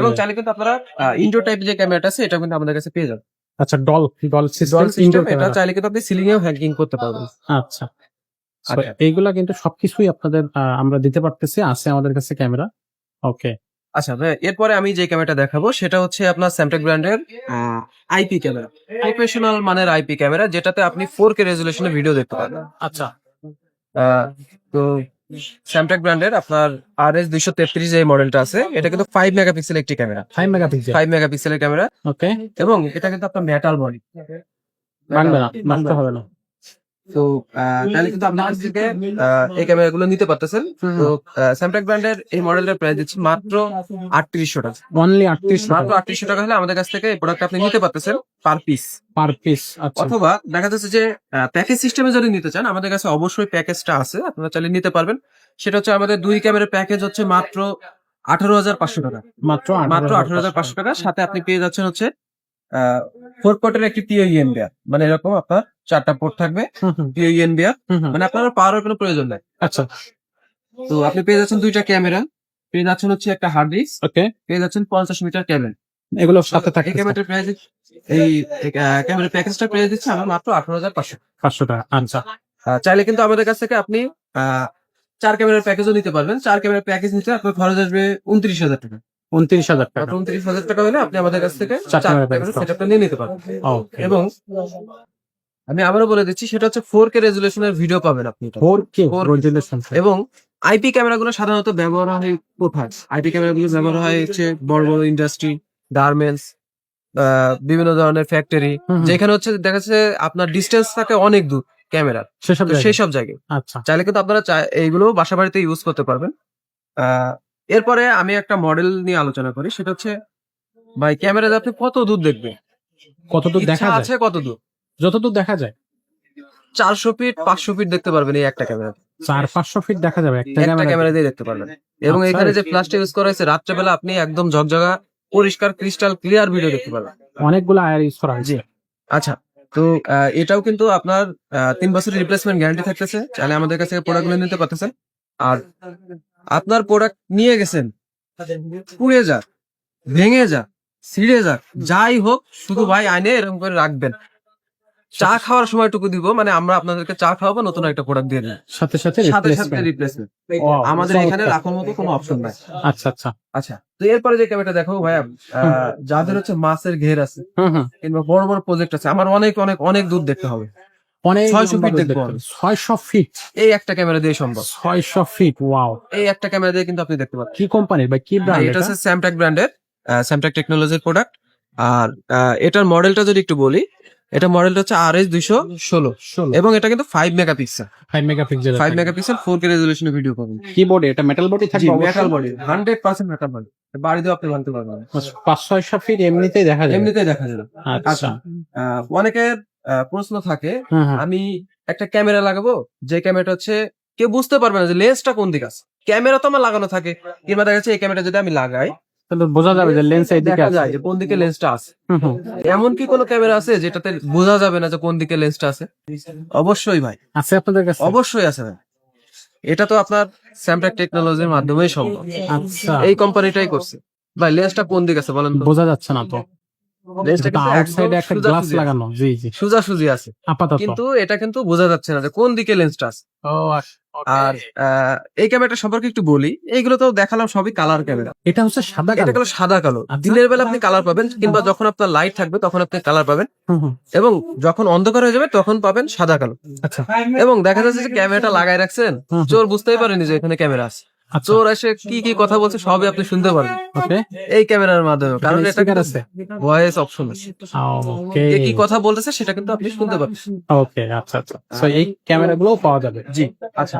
A: এবং চাইলে কিন্তু আপনারা ইনডোর টাইপ যে ক্যামেরাটা আছে এটা কিন্তু আমাদের কাছে পেয়ে যাবেন।
B: আচ্ছা ডল ডল সিস্টেম
A: এটা চাইলে কিন্তু আপনি সিলিং এও হ্যাকিং করতে পারবেন।
B: আচ্ছা। এইগুলা কিন্তু সবকিছুই আপনাদের আমরা দিতে পারতেছি। আছে আমাদের কাছে ক্যামেরা। ওকে।
A: আচ্ছা এরপরে আমি যে ক্যামেরাটা দেখাবো সেটা হচ্ছে আপনার স্যামটেক ব্র্যান্ডের আইপি ক্যামেরা। প্রফেশনাল মানের আইপি ক্যামেরা যেটাতে আপনি ফোর কে রেজুলেশনে ভিডিও দেখতে পারবেন।
B: আচ্ছা।
A: তো স্যামটেক ব্র্যান্ডের আপনার আর এস দুইশো তেত্রিশ যে মডেলটা আছে। এটা কিন্তু ফাইভ মেগাপিক্সেল একটি ক্যামেরা।
B: ফাইভ মেগাপিক্সেল
A: ফাইভ মেগাপিক্সেলের ক্যামেরা।
B: ওকে।
A: এবং এটা কিন্তু আপনার মেটাল বডি
B: মানবে না মানতে হবে না।
A: তো আহ, তাহলে কিন্তু আপনার কাছ থেকে আহ, এই ক্যামেরাগুলো নিতে পারতেছেন। তো স্যামটেক ব্র্যান্ডের এই মডেলটার প্রাইস দিচ্ছি মাত্র আটত্রিশশো টাকা।
B: অনলি আটত্রিশ
A: মাত্র আটত্রিশশো টাকা হলে আমাদের কাছ থেকে এই প্রোডাক্ট আপনি নিতে পারতেছেন পার পিস
B: পার পিস আচ্ছা।
A: অথবা দেখা যাচ্ছে যে প্যাকেজ সিস্টেমে যদি নিতে চান আমাদের কাছে অবশ্যই প্যাকেজটা আছে আপনারা চাইলে নিতে পারবেন। সেটা হচ্ছে আমাদের দুই ক্যামেরার প্যাকেজ হচ্ছে মাত্র আঠারো হাজার পাঁচশো টাকা।
B: মাত্র
A: মাত্র আঠারো হাজার পাঁচশো টাকা। সাথে আপনি পেয়ে যাচ্ছেন হচ্ছে ফোর পোর্টের একটি টিওইএন বেয়ার মানে এরকম আপনার চারটা পোর্ট থাকবে টিওইএন বেয়ার। মানে আপনার পাওয়ার কোনো প্রয়োজন নাই।
B: আচ্ছা।
A: তো আপনি পেয়ে যাচ্ছেন দুইটা ক্যামেরা পেয়ে যাচ্ছেন হচ্ছে একটা হার্ড ডিস্ক
B: ওকে
A: পেয়ে যাচ্ছেন পঞ্চাশ মিটার ক্যামেরা
B: এগুলো সাথে থাকে
A: এই ক্যামেরাটার প্রাইস এই ক্যামেরা প্যাকেজটা প্রাইস দিচ্ছে আমরা মাত্র আঠারো হাজার পাঁচশো।
B: পাঁচশো টাকা আচ্ছা।
A: চাইলে কিন্তু আমাদের কাছ থেকে আপনি চার ক্যামেরার প্যাকেজও নিতে পারবেন। চার ক্যামেরার প্যাকেজ নিতে আপনার খরচ আসবে উনত্রিশ হাজার টাকা।
B: উনত্রিশ হাজার টাকা।
A: উনত্রিশ হাজার টাকা হলে আপনি আমাদের কাছ থেকে সেটআপটা নিয়ে নিতে পারবেন। এবং আমি আবারও বলে দিচ্ছি সেটা হচ্ছে ফোর কে রেজুলেশনের ভিডিও পাবেন আপনি
B: ফোর কে রেজুলেশন
A: এবং আইপি ক্যামেরাগুলো সাধারণত ব্যবহার হয় কোথায়? আইপি ক্যামেরাগুলো ব্যবহার হয় হচ্ছে বড় বড় ইন্ডাস্ট্রি গার্মেন্টস বিভিন্ন ধরনের ফ্যাক্টরি যেখানে হচ্ছে দেখা যাচ্ছে আপনার ডিস্টেন্স থাকে অনেক দূর ক্যামেরার
B: সেসব
A: তো
B: জায়গায়?
A: সেই সব জায়গায়।
B: আচ্ছা।
A: চাইলে কিন্তু আপনারা এইগুলো বাসা বাড়িতে ইউজ করতে পারবেন। আহ, এরপরে আমি একটা মডেল নিয়ে আলোচনা করি সেটা হচ্ছে ভাই ক্যামেরা আপনি কত দূর দেখবেন?
B: কতদূর দেখা
A: ইচ্ছা
B: যায়?
A: আছে কত দূর?
B: যতদূর দেখা যায়।
A: চারশো ফিট পাঁচশো ফিট দেখতে পারবেন এই একটা ক্যামেরা
B: চার পাঁচশো ফিট দেখা যাবে একটা
A: একটা
B: ক্যামেরা
A: ক্যামেরা দিয়ে দেখতে পারবেন। এবং
B: আচ্ছা।
A: এখানে যে প্লাস্টিক ইউজ করা হয়েছে রাত্রেবেলা আপনি একদম ঝকঝকা পরিষ্কার ক্রিস্টাল ক্লিয়ার ভিডিও দেখতে পারবেন।
B: অনেকগুলো আয়ার ইউজ করা হয়েছে।
A: আচ্ছা তো আহ, এটাও কিন্তু আপনার আহ, তিন বছরের রিপ্লেসমেন্ট গ্যারান্টি থাকতেছে। চাইলে আমাদের কাছে প্রোডাক্টগুলো নিতে পারতেছেন। আর আপনার প্রোডাক্ট নিয়ে গেছেন পুড়ে যাক ভেঙে যাক ছিঁড়ে যাক যাই হোক শুধু ভাই আইনে এরকম করে রাখবেন। চা খাওয়ার সময়টুকু দিব মানে আমরা আপনাদেরকে চা খাওয়াবো নতুন একটা প্রোডাক্ট দিয়ে দেবো।
B: সাথে সাথে
A: সাথে সাথে রিপ্লেসমেন্ট আমাদের এখানে রাখার মতো কোনো অপশন নাই।
B: আচ্ছা আচ্ছা।
A: আচ্ছা তো এরপরে যে ক্যামেরাটা দেখো ভাইয়া আহ, যাদের হচ্ছে মাছের ঘের আছে
B: হুম হুম।
A: কিংবা বড় বড় প্রজেক্ট আছে আমার অনেক অনেক অনেক দূর দেখতে হবে।
B: অনেক
A: 600
B: লম্বা
A: feet
B: দেখতে
A: আমি।
B: ছয়শো ফিট
A: এই একটা ক্যামেরা দিয়ে সম্ভব।
B: ছয়শো ফিট ওয়াও
A: এই একটা ক্যামেরা দিয়ে কিন্তু আপনি দেখতে পাচ্ছেন
B: কি কোম্পানির বা কি ব্র্যান্ড
A: এটা হচ্ছে স্যামটাক ব্র্যান্ডের স্যামটাক টেকনোলজির প্রোডাক্ট আর এটার মডেলটা যদি একটু বলি এটা মডেলটা হচ্ছে আর এস দুইশো ষোলো। এবং এটা কিন্তু five megapixel
B: five megapixel
A: five megapixel four K রেজলিউশনের video পাবেন।
B: কিবোর্ড এটা মেটাল বডি থাকবে
A: metal body hundred percent metal body আপনি মানতে পারবেন।
B: পাঁচ ছয়শো ফিট এমনিতেই দেখা যায়
A: এমনিতেই দেখা যাবে।
B: আচ্ছা।
A: আচ্ছা অনেকের প্রশ্ন থাকে
B: হ্যাঁ হ্যাঁ।
A: আমি একটা ক্যামেরা লাগাবো যে ক্যামেরাটা হচ্ছে কেউ বুঝতে পারবে না যে লেন্সটা কোন দিকে আছে। ক্যামেরা তো আমার লাগানো থাকে কিংবা দেখা যাচ্ছে এই ক্যামেরা যদি আমি লাগাই
B: তাহলে বোঝা যাবে যে লেন্স এইদিকে
A: দেখা
B: আছে।
A: কোন দিকে লেন্সটা আছে। এমন কি কোনো ক্যামেরা আছে যেটাতে বোঝা যাবে না যে কোন দিকে লেন্সটা আছে? অবশ্যই ভাই।
B: আছে আপনাদের কাছে?
A: অবশ্যই আছে ভাই। এটা তো আপনার স্যামটাক টেকনোলজির মাধ্যমেই সম্ভব।
B: আচ্ছা।
A: এই কোম্পানিটাই করছে। ভাই লেন্সটা কোন দিকে আছে বলেন
B: বোঝা যাচ্ছে না তো।
A: সোজাসুজি আছে। কিন্তু এটা কিন্তু বোঝা যাচ্ছে না যে কোন দিকে লেন্সটা আছে। আর এই ক্যামেরাটা সম্পর্কে একটু বলি এইগুলো তো দেখালাম সবই কালার ক্যামেরা
B: এটা হচ্ছে সাদা
A: এটা সাদা কালো
B: আচ্ছা।
A: দিনের বেলা আপনি কালার পাবেন কিংবা যখন আপনার লাইট থাকবে তখন আপনি কালার পাবেন। এবং যখন অন্ধকার হয়ে যাবে তখন পাবেন সাদা কালো
B: আচ্ছা।
A: এবং দেখা যাচ্ছে যে ক্যামেরাটা লাগাই রাখছেন। চোর বুঝতেই পারেনি যে এখানে ক্যামেরা আছে। চোর এসে কি কি কথা বলছে সবই আপনি শুনতে পারবেন।
B: ওকে।
A: এই ক্যামেরার মাধ্যমে কারণ এটা
B: আছে।
A: ভয়েস অপশন আছে।
B: ওকে।
A: কি কথা বলতেছে সেটা কিন্তু আপনি শুনতে পারবেন।
B: ওকে আচ্ছা আচ্ছা। সো এই ক্যামেরা গুলো পাওয়া যাবে।
A: জি আচ্ছা।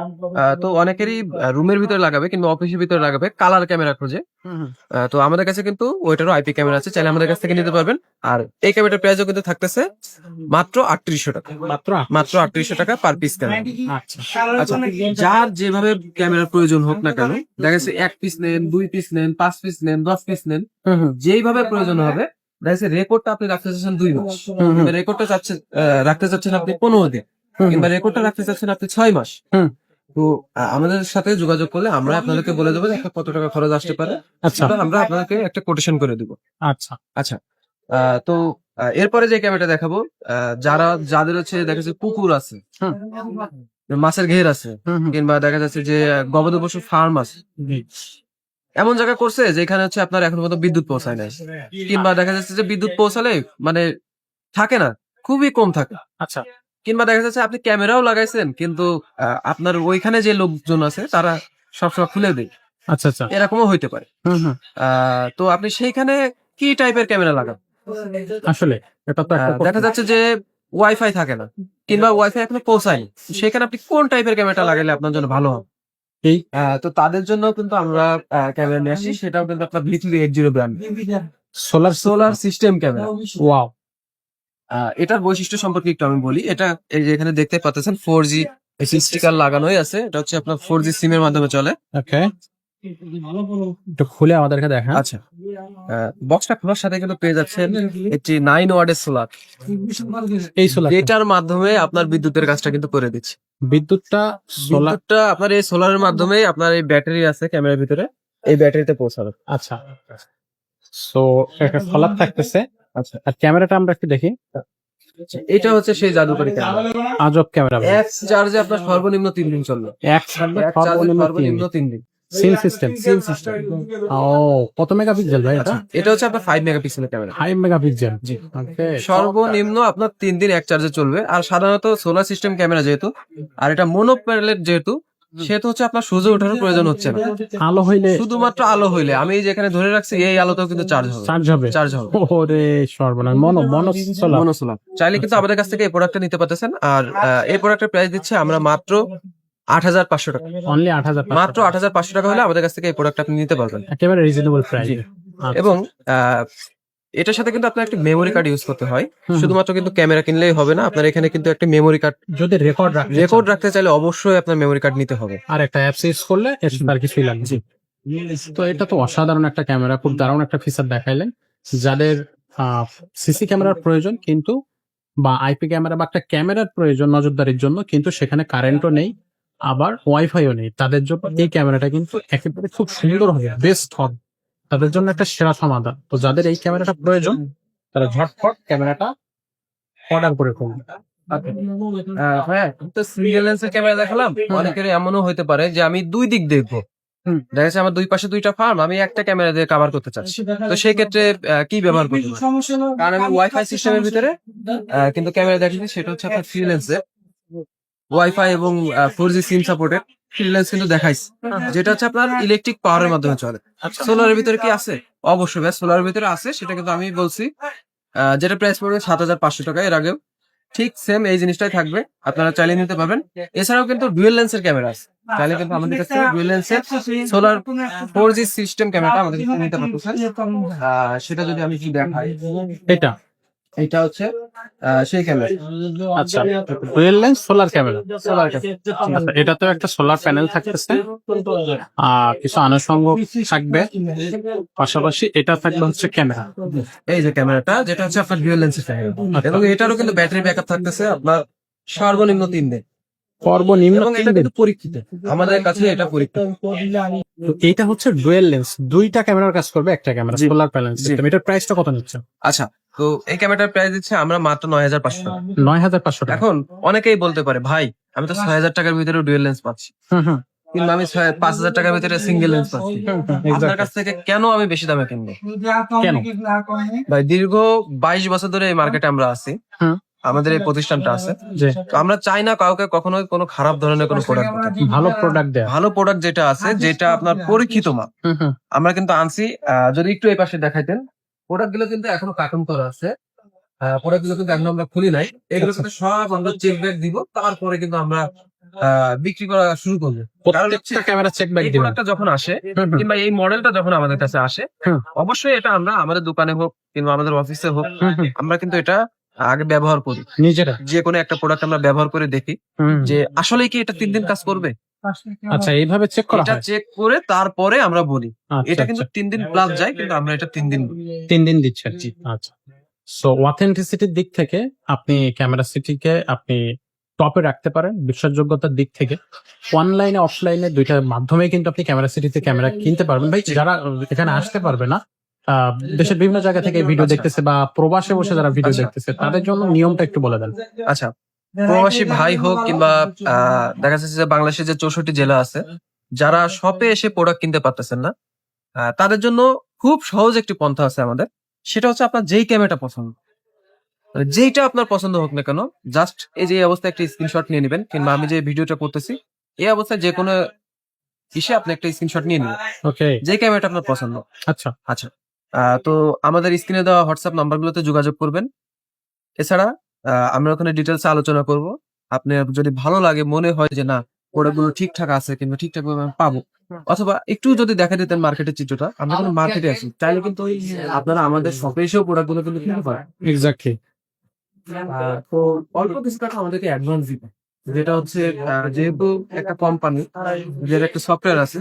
A: তো অনেকেরই রুমের ভিতরে লাগাবে কিংবা অফিসের ভিতরে লাগাবে কালার ক্যামেরা খোঁজে। তো আমাদের কাছে কিন্তু ওইটারও আইপি ক্যামেরা আছে চাইলে আমাদের কাছ থেকে নিতে পারবেন। আর এই ক্যামেরাটার প্রাইসও কিন্তু থাকতেছে মাত্র আটত্রিশশো টাকা।
B: মাত্র
A: মাত্র আটত্রিশশো টাকা পার পিস ক্যামেরা।
B: আচ্ছা।
A: আচ্ছা যার যেভাবে ক্যামেরার প্রয়োজন হোক না কেন দেখা যাচ্ছে এক পিস নেন দুই পিস নেন পাঁচ পিস নেন দশ পিস নেন। যেইভাবে প্রয়োজন হবে দেখা যাচ্ছে রেকর্ডটা আপনি রাখতে চাচ্ছেন দুই মাস। রেকর্ডটা চাচ্ছে আহ, রাখতে চাচ্ছেন আপনি পনেরো দিন। কিংবা রেকর্ডটা রাখতে চাচ্ছেন আপনি ছয় মাস। তো আমাদের সাথে যোগাযোগ করলে আমরা আপনাদেরকে বলে দেবো যে একটা কত টাকা খরচ আসতে পারে।
B: আচ্ছা।
A: আমরা আপনাদেরকে একটা কোটেশন করে দেবো।
B: আচ্ছা।
A: আচ্ছা। আহ, তো এরপরে যে ক্যামেরাটা দেখাবো আহ, যারা যাদের হচ্ছে দেখা যাচ্ছে পুকুর আছে। মাছের ঘের আছে। কিংবা দেখা যাচ্ছে যে গবাদি পশু ফার্ম আছে। এমন জায়গা করছে যেখানে হচ্ছে আপনার এখন পর্যন্ত বিদ্যুৎ পৌঁছায় নাই। কিংবা দেখা যাচ্ছে যে বিদ্যুৎ পৌঁছালে মানে থাকে না খুবই কম থাকে।
B: আচ্ছা।
A: কিংবা দেখা যাচ্ছে আপনি ক্যামেরাও লাগাইছেন কিন্তু আপনার ওইখানে যে লোকজন আছে তারা সবসময় খুলে দেয়।
B: আচ্ছা আচ্ছা।
A: এরকমও হইতে পারে।
B: হুম, হুম।
A: আহ, তো আপনি সেইখানে কি টাইপের ক্যামেরা লাগান?
B: আসলে এটা তো
A: দেখা যাচ্ছে যে ওয়াইফাই থাকে না। কিংবা ওয়াইফাই এখনও পৌঁছায়নি। সেখানে আপনি কোন টাইপের ক্যামেরাটা লাগালে আপনার জন্য ভালো হবে? তো তাদের জন্য কিন্তু আমরা ক্যামেরা নিয়ে আসছি। সেটাও কিন্তু আপনার V three eight zero brand
B: solar
A: solar system camera
B: wow
A: এটার বৈশিষ্ট্য সম্পর্কে একটু আমি বলি। এটা এই যে এখানে দেখতে পাচ্ছেন ফোর জি স্টিকার লাগানোই আছে। এটা হচ্ছে আপনার ফোর জি সিম এর মাধ্যমে চলে।
B: একটু খুলে আমাদেরকে দেখা
A: আচ্ছা। বক্সটা খোলার সাথে কিন্তু পেয়ে যাচ্ছেন একটি নাইন ওয়ার্ডের সোলার
B: এই সোলার
A: এটার মাধ্যমে আপনার বিদ্যুতের কাজটা কিন্তু করে দিচ্ছে।
B: বিদ্যুৎটা
A: সোলারটা আপনার এই সোলারের মাধ্যমে আপনার এই ব্যাটারি আছে ক্যামেরার ভিতরে এই ব্যাটারিতে পৌঁছাবে।
B: আচ্ছা। সো একটা ফলাপ থাকতেছে।
A: আচ্ছা।
B: আর ক্যামেরাটা আমরা একটু দেখি।
A: এটা হচ্ছে সেই জাদুকরি ক্যামেরা
B: আজব ক্যামেরা
A: এক চার্জে আপনার সর্বনিম্ন তিন দিন চলবে।
B: এক
A: চার্জে
B: সর্বনিম্ন তিন
A: দিন।
B: সিম সিস্টেম
A: সিম সিস্টেম
B: ও কত মেগাপিক্সেল ভাই এটা?
A: এটা হচ্ছে আপনার ফাইভ মেগাপিক্সেলের ক্যামেরা
B: ফাইভ মেগাপিক্সেল
A: জি। সর্বনিম্ন আপনার তিন দিন এক চার্জে চলবে। আর সাধারণত সোলার সিস্টেম ক্যামেরা যেহেতু আর এটা মনো প্যানেলের যেহেতু সেহেতু হচ্ছে আপনার সূর্য ওঠানোর প্রয়োজন হচ্ছে না।
B: আলো হইলে
A: শুধুমাত্র আলো হইলে। আমি এই যেখানে ধরে রাখছি এই আলোতেও কিন্তু চার্জ হবে।
B: চার্জ হবে?
A: চার্জ হবে।
B: ওরে সর্বনাশ। মনো মনো
A: মনো সোলার চাইলে কিন্তু আমাদের কাছ থেকে এই প্রোডাক্টটা নিতে পারতেছেন। আর এই প্রোডাক্টের প্রাইস দিচ্ছে আমরা মাত্র আট হাজার পাঁচশো টাকা।
B: অনলি আট হাজার
A: মাত্র আট হাজার পাঁচশো টাকা হলে আমাদের কাছ থেকে এই প্রোডাক্ট আপনি নিতে পারবেন।
B: একেবারে রিজনেবল প্রাইস
A: এবং আহ, এটার সাথে কিন্তু আপনার একটা মেমোরি কার্ড ইউজ করতে হয়। শুধুমাত্র কিন্তু ক্যামেরা কিনলেই হবে না আপনার এখানে কিন্তু একটা মেমোরি কার্ড
B: যদি রেকর্ড রাখতে
A: রেকর্ড রাখতে চাইলে অবশ্যই আপনার মেমোরি কার্ড নিতে হবে।
B: আর একটা অ্যাপস ইউজ করলে আর কিছুই লাগবে
A: জি।
B: তো এটা তো অসাধারণ একটা ক্যামেরা খুব দারুণ একটা ফিচার দেখাইলেন। যাদের সিসি ক্যামেরার প্রয়োজন কিন্তু বা আইপি ক্যামেরা বা একটা ক্যামেরার প্রয়োজন নজরদারির জন্য কিন্তু সেখানে কারেন্টও নেই। আবার ওয়াইফাইও নেই। তাদের জন্য এই ক্যামেরাটা কিন্তু একেবারে খুব সুন্দর হবে বেস্ট হবে। তাদের জন্য একটা সেরা সমাধান। তো যাদের এই ক্যামেরাটা প্রয়োজন তারা ঝটফট ক্যামেরাটা অর্ডার করে ফেলবে
A: হ্যাঁ তো সিঙ্গেল লেন্সের ক্যামেরা দেখালাম। অনেকের এমনও হইতে পারে যে আমি দুই দিক দেখব।
B: হুম।
A: দেখা যাচ্ছে আমার দুই পাশে দুইটা ফার্ম আমি একটা ক্যামেরা দিয়ে কভার করতে চাচ্ছি। তো সেই ক্ষেত্রে আহ, কি ব্যবহার করতে কারণ আমি ওয়াইফাই সিস্টেমের ভিতরে কিন্তু ক্যামেরা দেখেছি সেটা হচ্ছে আপনার ওয়াইফাই এবং four G sim supported free lens কিন্তু দেখাইছে। যেটা হচ্ছে আপনার ইলেকট্রিক পাওয়ারের মাধ্যমে চলে। সোলারের ভিতরে কি আছে? অবশ্যই ভাই সোলারের ভিতরে আছে সেটা কিন্তু আমি বলছি। আহ, যেটা প্রাইস পড়বে সাত হাজার পাঁচশো টাকা এর আগেও। ঠিক সেম এই জিনিসটাই থাকবে আপনারা চালিয়ে নিতে পারবেন। এছাড়াও কিন্তু ডুয়েল লেন্সের ক্যামেরা আছে। চাইলে কিন্তু আমাদের কাছে ডুয়েল লেন্সের সোলার ফোর জি সিস্টেম ক্যামেরাটা আমাদের নিতে পারতেছেন। সেটা যদি আমি কি দেখাই।
B: এটা।
A: এটা হচ্ছে আহ, সেই ক্যামেরা
B: আচ্ছা dual lens solar camera
A: solar
B: আচ্ছা এটাতেও একটা সোলার প্যানেল থাকতেছে। আর কিছু আনুষঙ্গ থাকবে। পাশাপাশি এটা থাকবে হচ্ছে ক্যামেরা
A: এই যে ক্যামেরাটা যেটা হচ্ছে আপনার ডুয়েল লেন্সের ক্যামেরা এবং এটারও কিন্তু ব্যাটারি ব্যাকআপ থাকতেছে আপনার সর্বনিম্ন তিন দিন।
B: সর্বনিম্ন
A: এটা পরীক্ষিত। আমাদের কাছে এটা পরীক্ষিত।
B: এটা হচ্ছে ডুয়েল লেন্স দুইটা ক্যামেরার কাজ করবে একটা ক্যামেরা সোলার প্যানেল। সিস্টেম এটার প্রাইসটা কত নিচ্ছে
A: আচ্ছা তো এই ক্যামেরাটার প্রাইস দিচ্ছে আমরা মাত্র নয় হাজার পাঁচশো টাকা।
B: নয় হাজার পাঁচশো
A: এখন অনেকেই বলতে পারে ভাই আমি তো ছয় হাজার টাকার ভিতরে ডুয়েল লেন্স পাচ্ছি। কিন্তু আমি পাঁচ হাজার টাকার ভিতরে সিঙ্গেল লেন্স পাচ্ছি। আপনার কাছ থেকে কেন আমি বেশি দামে কিনবো?
B: কেন?
A: ভাই দীর্ঘ বাইশ বছর ধরে এই মার্কেটে আমরা আছি। আমাদের এই প্রতিষ্ঠানটা আছে। আমরা চাই না কাউকে কখনো কোনো খারাপ ধরনের কোনো প্রোডাক্ট
B: ভালো প্রোডাক্ট দেয়া।
A: ভালো প্রোডাক্ট যেটা আছে যেটা আপনার পরীক্ষিত মাল আমরা কিন্তু আনছি। যদি একটু এই পাশে দেখাইতেন। প্রোডাক্টগুলো কিন্তু এখনও কার্টুন করা আছে। প্রোডাক্টগুলো কিন্তু এখনও আমরা খুলি নাই। এগুলো কিন্তু সব আমরা চেক ব্যাক দিব তারপরে কিন্তু আমরা বিক্রি করা শুরু করব।
B: প্রত্যেকটা ক্যামেরা চেক
A: এই
B: দিবেন।
A: প্রোডাক্টটা যখন আসে কিংবা এই মডেলটা যখন আমাদের কাছে আসে অবশ্যই এটা আমরা আমাদের দোকানে হোক কিংবা আমাদের অফিসে হোক। আমরা কিন্তু এটা আগে ব্যবহার করি।
B: নিজেরা।
A: যে কোনো একটা প্রোডাক্ট আমরা ব্যবহার করে দেখি। যে আসলে কি এটা তিন দিন কাজ করবে?
B: আচ্ছা এইভাবে চেক করা
A: এটা
B: হয়
A: চেক করে তারপরে আমরা বলি
B: আচ্ছা,
A: এটা কিন্তু
B: আচ্ছা।
A: তিন দিন প্লাস যায় কিন্তু আমরা এটা তিন দিন বলি।
B: তিন দিন দিচ্ছেন আচ্ছা সো অথেন্টিসিটির দিক থেকে আপনি ক্যামেরা সিটিকে আপনি টপে রাখতে পারেন বিশ্বাসযোগ্যতার দিক থেকে অনলাইনে অফলাইনে দুইটার মাধ্যমে কিন্তু আপনি ক্যামেরা সিটিতে ক্যামেরা কিনতে পারবেন ভাই যারা এখানে আসতে পারবে না আহ, দেশের বিভিন্ন জায়গা থেকে ভিডিও
A: আচ্ছা।
B: দেখতেছে বা প্রবাসে বসে যারা ভিডিও
A: আচ্ছা।
B: দেখতেছে তাদের জন্য নিয়মটা একটু বলে দেন
A: আচ্ছা প্রবাসী ভাই হোক কিংবা আহ, দেখা যাচ্ছে যে বাংলাদেশের যে চৌষট্টি জেলা আছে যারা শপে এসে প্রোডাক্ট কিনতে পারতেছেন না আহ, তাদের জন্য খুব সহজ একটি পন্থা আছে আমাদের। সেটা হচ্ছে আপনার যেই ক্যামেরাটা পছন্দ। মানে যেইটা আপনার পছন্দ হোক না কেন জাস্ট এই যে অবস্থায় একটা স্ক্রিনশট নিয়ে নেবেন কিংবা আমি যে ভিডিওটা করতেছি এই অবস্থায় যে কোনো ইসে আপনি একটা স্ক্রিনশট নিয়ে নেবেন।
B: ওকে
A: যে ক্যামেরাটা আপনার পছন্দ।
B: আচ্ছা।
A: আচ্ছা। আহ, তো আমাদের স্ক্রিনে দেওয়া হোয়াটসঅ্যাপ নাম্বারগুলোতে যোগাযোগ করবেন। এছাড়া আমরা ওখানে ডিটেলস আলোচনা করব। আপনি যদি ভালো লাগে মনে হয় যে না প্রোডাক্টগুলো ঠিকঠাক আছে কিংবা ঠিকঠাক ভাবে আমি পাবো। অথবা একটু যদি দেখা দিতেন মার্কেটের চিত্রটা আমরা কিন্তু মার্কেটে আছি। চাইলে কিন্তু ওই আপনারা আমাদের শপে এসেও প্রোডাক্টগুলো কিন্তু কিনতে পারেন।
B: এক্স্যাক্টলি
A: আহ, তো অল্প কিছু টাকা আমাদেরকে অ্যাডভান্স দিবে যেটা হচ্ছে আহ, যেহেতু একটা কোম্পানি যেটা একটা সফটওয়্যার আছে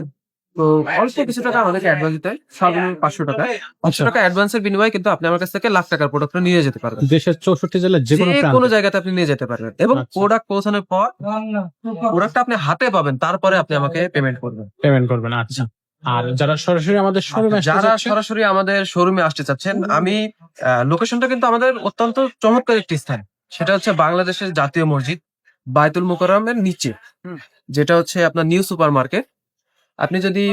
A: তো অল্প কিছু টাকা আমাদেরকে অ্যাডভান্স দিতে হয় সর্বনিম্ন পাঁচশো টাকা। পাঁচশো
B: আচ্ছা
A: টাকা অ্যাডভান্সের বিনিময়ে কিন্তু আপনি আমার কাছ থেকে লাখ টাকার প্রোডাক্টটা নিয়ে যেতে পারবেন।
B: দেশের চৌষট্টি জেলার যে
A: যে
B: কোনো
A: কোনো জায়গাতে আপনি নিয়ে যেতে পারবেন এবং
B: আচ্ছা।
A: প্রোডাক্ট পৌঁছানোর পর প্রোডাক্টটা আপনি হাতে পাবেন তারপরে আপনি আমাকে পেমেন্ট করবেন।
B: পেমেন্ট করবেন আচ্ছা। আর যারা সরাসরি আমাদের শোরুমে
A: আচ্ছা, যারা সরাসরি আমাদের শোরুমে আসতে চাচ্ছেন আমি লোকেশনটা কিন্তু আমাদের অত্যন্ত চমৎকার একটি স্থান। সেটা হচ্ছে বাংলাদেশের জাতীয় মসজিদ বায়তুল মুকাররমের নিচে। যেটা হচ্ছে আপনার নিউ সুপার মার্কেট আপনি যদি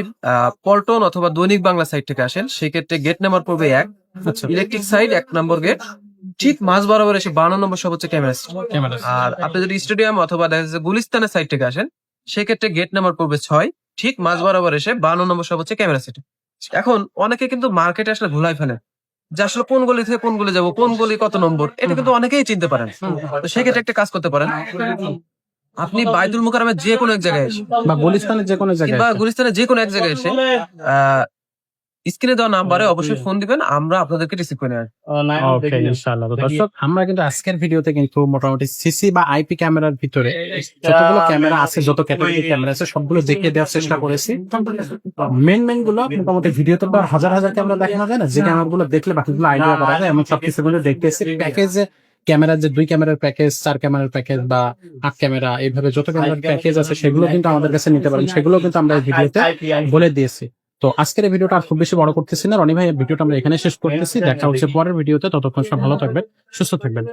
A: পল্টন অথবা দৈনিক বাংলা সাইড থেকে আসেন সেক্ষেত্রে গেট নাম্বার পড়বে এক।
B: আচ্ছা।
A: ইলেকট্রিক সাইড এক নম্বর গেট ঠিক মাঝ বরাবর এসে বান্ন নম্বর সব হচ্ছে ক্যামেরা আর আপনি যদি স্টেডিয়াম অথবা দেখা যাচ্ছে গুলিস্তানের সাইড থেকে আসেন সেক্ষেত্রে গেট নাম্বার পড়বে ছয়। ঠিক মাঝ বরাবর এসে বান্ন নম্বর সব হচ্ছে ক্যামেরা সিটি এখন অনেকে কিন্তু মার্কেটে আসলে ভুলাই ফেলে। যে আসলে কোন গলি থেকে কোন গলি যাব কোন গলি কত নম্বর এটা কিন্তু অনেকেই চিনতে পারেন। তো সেক্ষেত্রে একটা কাজ করতে পারেন। আপনি বাইতুল মুকাররমের যে কোনো এক জায়গায় এসে।
B: বা গুলিস্তানের যে কোনো জায়গায়
A: কিংবা গুলিস্তানের যে কোনো এক জায়গায় এসে স্ক্রিনে দেওয়া নাম্বারে অবশ্যই ফোন দিবেন আমরা আপনাদেরকে রিসিভ করে
B: ওকে ইনশাআল্লাহ। তো দর্শক আমরা কিন্তু আজকের ভিডিওতে কিন্তু মোটামুটি সিসি বা আইপি ক্যামেরার ভিতরে যতগুলো ক্যামেরা আছে যত ক্যাটাগরি ক্যামেরা আছে সবগুলো দেখিয়ে দেওয়ার চেষ্টা করেছি। মেন মেনগুলো মোটামুটি ভিডিওতে তো হাজার হাজার ক্যামেরা দেখানো যায় না। যে ক্যামেরা গুলো দেখলে বাকিগুলো আইডিয়া করা যায় এমন সবকিছু কিন্তু দেখতে এসেছি প্যাকেজে ক্যামেরার যে দুই ক্যামেরার প্যাকেজ চার ক্যামেরার প্যাকেজ বা আট ক্যামেরা এইভাবে যত ক্যামেরার প্যাকেজ আছে সেগুলো কিন্তু আমাদের কাছে নিতে পারেন। সেগুলো কিন্তু আমরা এই ভিডিওতে বলে দিয়েছি। তো আজকের এই ভিডিওটা আর খুব বেশি বড় করতেছি না। রনি ভাই ভিডিওটা আমরা এখানে শেষ করতেছি। দেখা হচ্ছে পরের ভিডিওতে। ততক্ষণ সব ভালো থাকবেন সুস্থ থাকবেন।